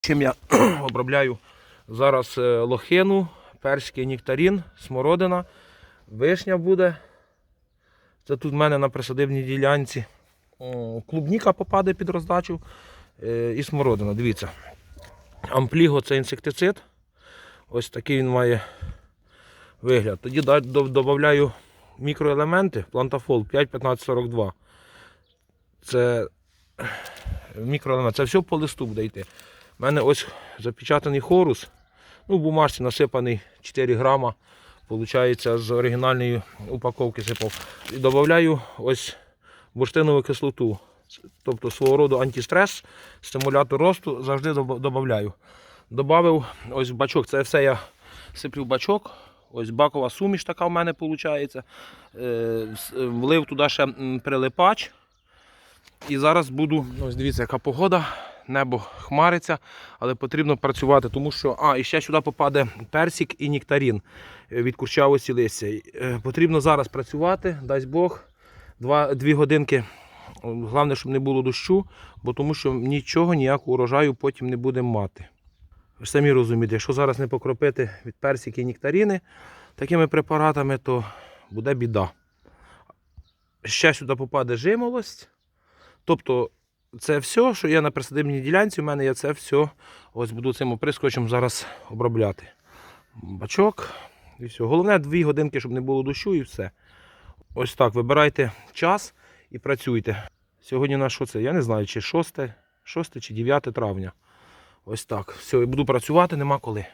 Чим я обробляю зараз е, лохину, перський нектарин, смородина, вишня буде. Це тут в мене на присадибній ділянці. Клубніка попаде під роздачу е, і смородина. Дивіться. Ампліго це інсектицид. Ось такий він має вигляд. Тоді додаю мікроелементи плантафол 51542. Це мікроелемент. Це все по листу буде йти. У мене ось запечатаний хорус. Ну, в бумажці насипаний 4 грама. Получається, з оригінальної упаковки сипав. І додаю ось бурштинову кислоту. Тобто свого роду антистрес, стимулятор росту завжди додаю. Добавив ось бачок. Це все я сиплю в бачок. Ось бакова суміш така в мене виходить. Влив туди ще прилипач. І зараз буду, ось дивіться, яка погода, небо хмариться, але потрібно працювати, тому що, а, і ще сюди попаде персик і нектарин е, від курчавості листя. Е, Потрібно зараз працювати, дасть Бог, два, дві годинки. Головне, щоб не було дощу, бо тому що нічого, ніякого урожаю потім не будемо мати. Ви ж самі розумієте, якщо зараз не покропити від персики і нектарини такими препаратами, то буде біда. Ще сюди попаде жимолость. Тобто це все, що є на присадибній ділянці, у мене є це все. Ось буду цим оприскувачем зараз обробляти. Бачок. І все. Головне дві годинки, щоб не було дощу і все. Ось так. Вибирайте час і працюйте. Сьогодні на що це? Я не знаю, чи 6, 6 чи 9 травня. Ось так. Все, і буду працювати, нема коли.